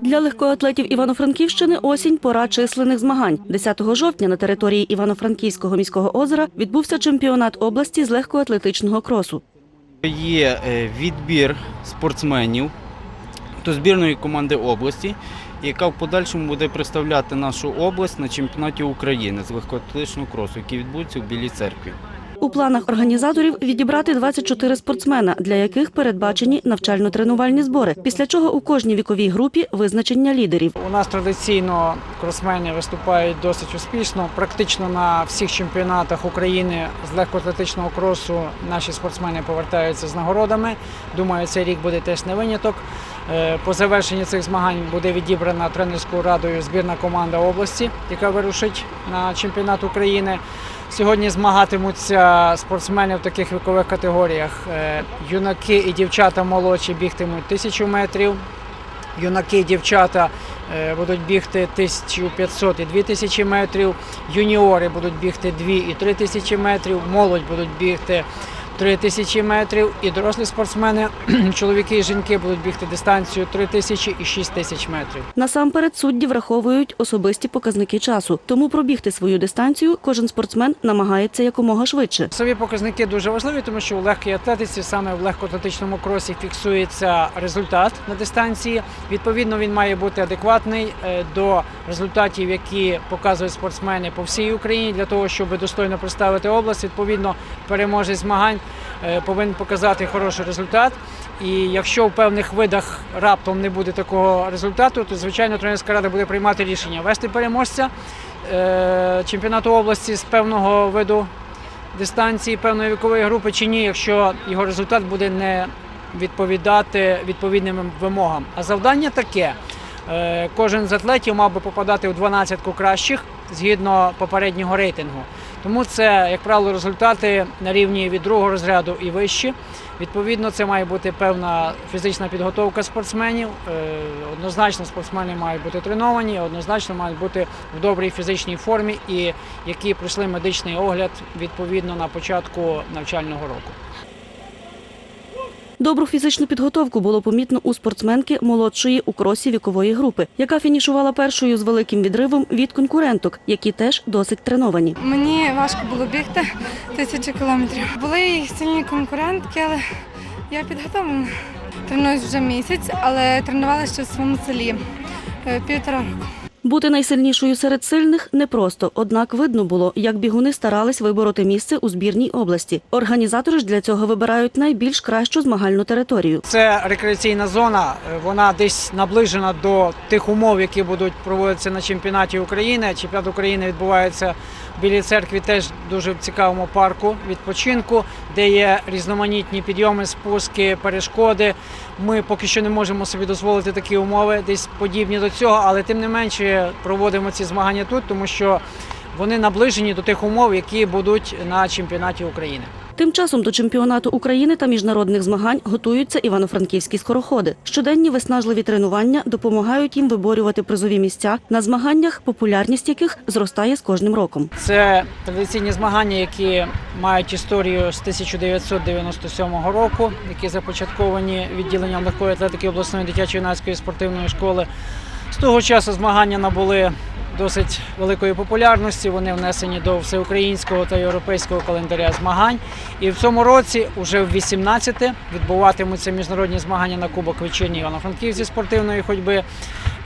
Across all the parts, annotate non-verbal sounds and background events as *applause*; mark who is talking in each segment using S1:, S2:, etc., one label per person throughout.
S1: Для легкоатлетів Івано-Франківщини осінь пора численних змагань. 10 жовтня на території Івано-Франківського міського озера відбувся чемпіонат області з легкоатлетичного кросу.
S2: Є е, відбір спортсменів до збірної команди області, яка в подальшому буде представляти нашу область на чемпіонаті України з легкоатлетичного кросу, який відбудеться у Білій церкві.
S1: У планах організаторів відібрати 24 спортсмена, для яких передбачені навчально-тренувальні збори. Після чого у кожній віковій групі визначення лідерів.
S3: У нас традиційно кросмени виступають досить успішно. Практично на всіх чемпіонатах України з легкоатлетичного кросу наші спортсмени повертаються з нагородами. Думаю, цей рік буде теж не виняток. Е, По завершенні цих змагань буде відібрана тренерською радою збірна команда області, яка вирушить на чемпіонат України. Сьогодні змагатимуться спортсмени в таких вікових категоріях. Е, Юнаки і дівчата молодші бігтимуть тисячу метрів. Юнаки і дівчата е, будуть бігти 1500 і 2000 метрів. Юніори будуть бігти 2 і 3000 метрів. Молодь будуть бігти 3000 метрів. І дорослі спортсмени, *clears throat* чоловіки і жінки, будуть бігти дистанцію 3000 і 6000 метрів.
S1: Насамперед судді враховують особисті показники часу, тому пробігти свою дистанцію кожен спортсмен намагається якомога швидше.
S3: Самі показники дуже важливі, тому що у легкій атлетиці, саме в легкоатлетичному кросі, фіксується результат на дистанції. Відповідно, він має бути адекватний е, до результатів, які показують спортсмени по всій Україні, для того, щоб достойно представити область. Відповідно, переможець змагань повинен показати хороший результат. І якщо в певних видах раптом не буде такого результату, то звичайно тренерська рада буде приймати рішення вести переможця е, чемпіонату області з певного виду дистанції певної вікової групи чи ні, якщо його результат буде не відповідати відповідним вимогам. А завдання таке: е, кожен з атлетів мав би попадати у 12 кращих згідно попереднього рейтингу. Тому це, як правило, результати на рівні від другого розряду і вище. Відповідно, це має бути певна фізична підготовка спортсменів. Е, Однозначно, спортсмени мають бути треновані, однозначно мають бути в добрій фізичній формі і які пройшли медичний огляд відповідно на початку навчального року.
S1: Добру фізичну підготовку було помітно у спортсменки молодшої у кросі вікової групи, яка фінішувала першою з великим відривом від конкуренток, які теж досить треновані.
S4: Мені важко було бігти *laughs* тисячі кілометрів. Були сильні конкурентки, але я підготовлена. Тренуюсь вже місяць, але тренувалася ще в своєму селі е, півтора року.
S1: Бути найсильнішою серед сильних непросто, однак видно було, як бігуни старались вибороти місце у збірній області. Організатори ж для цього вибирають найбільш кращу змагальну територію.
S3: Це рекреаційна зона, вона десь наближена до тих умов, які будуть проводитися на чемпіонаті України. Чемпіонат України відбувається в Білій церкві, теж дуже цікавому парку відпочинку, де є різноманітні підйоми, спуски, перешкоди. Ми поки що не можемо собі дозволити такі умови, десь подібні до цього, але тим не менше проводимо ці змагання тут, тому що вони наближені до тих умов, які будуть на чемпіонаті України.
S1: Тим часом до чемпіонату України та міжнародних змагань готуються івано-франківські скороходи. Щоденні виснажливі тренування допомагають їм виборювати призові місця на змаганнях, популярність яких зростає з кожним роком.
S3: Це традиційні змагання, які мають історію з 1997 року, які започатковані відділенням легкої атлетики обласної дитячо-юнацької спортивної школи. Того часу змагання набули досить великої популярності. Вони внесені до всеукраїнського та європейського календаря змагань. І в цьому році, уже в 18-те, відбуватимуться міжнародні змагання на Кубок вечірній Івано-Франків зі спортивної ходьби.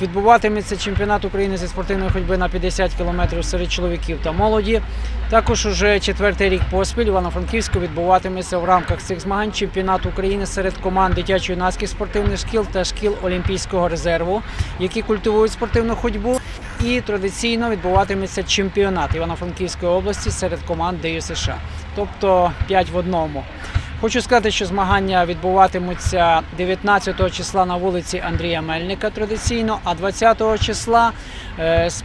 S3: Відбуватиметься чемпіонат України зі спортивної ходьби на 50 кілометрів серед чоловіків та молоді. Також уже четвертий рік поспіль Івано-Франківську відбуватиметься в рамках цих змагань чемпіонат України серед команд дитячо-юнацьких спортивних шкіл та шкіл Олімпійського резерву, які культивують спортивну ходьбу. І традиційно відбуватиметься чемпіонат Івано-Франківської області серед команд ДЮСШ. Тобто 5 в одному. Хочу сказати, що змагання відбуватимуться 19 числа на вулиці Андрія Мельника традиційно, а 20 числа е, з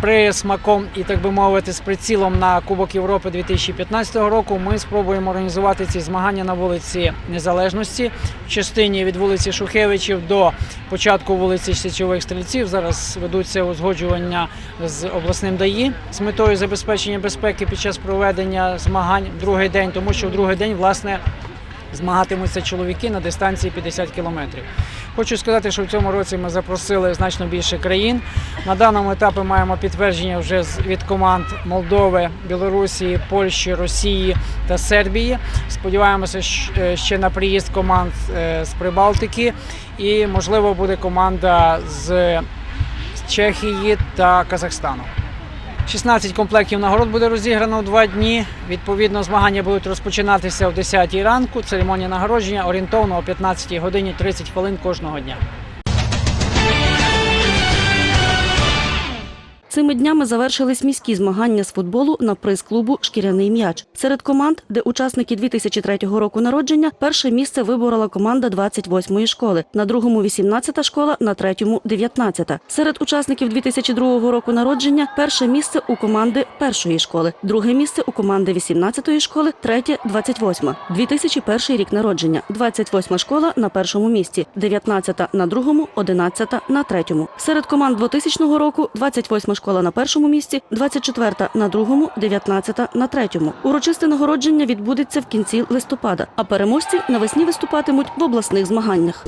S3: присмаком і, так би мовити, з прицілом на Кубок Європи 2015 року ми спробуємо організувати ці змагання на вулиці Незалежності в частині від вулиці Шухевичів до початку вулиці Січових стрільців. Зараз ведуться узгоджування з обласним ДАІ з метою забезпечення безпеки під час проведення змагань в другий день, тому що в другий день, власне, змагатимуться чоловіки на дистанції 50 кілометрів. Хочу сказати, що в цьому році ми запросили значно більше країн. На даному етапі маємо підтвердження вже від команд Молдови, Білорусі, Польщі, Росії та Сербії. Сподіваємося, е, ще на приїзд команд е, з Прибалтики. І можливо буде команда з Чехії та Казахстану. 16 комплектів нагород буде розіграно у два дні. Відповідно, змагання будуть розпочинатися о 10 ранку. Церемонія нагородження орієнтовно о 15 годині 30 хвилин кожного дня.
S1: Цими днями завершились міські змагання з футболу на приз клубу Шкіряний м'яч. Серед команд, де учасники 2003 року народження, перше місце виборола команда 28-ї школи, на другому 18-та школа, на третьому 19-та. Серед учасників 2002 року народження перше місце у команди першої школи, друге місце у команди 18-ї школи, третє 28-ма. 2001 рік народження, 28-ма школа на першому місці, 19-та на другому, 11-та на третьому. Серед команд 2000 року 28-ма школа на першому місці, 24-та на другому, 19-та на третьому. Урочисте нагородження відбудеться в кінці листопада, а переможці навесні виступатимуть в обласних змаганнях.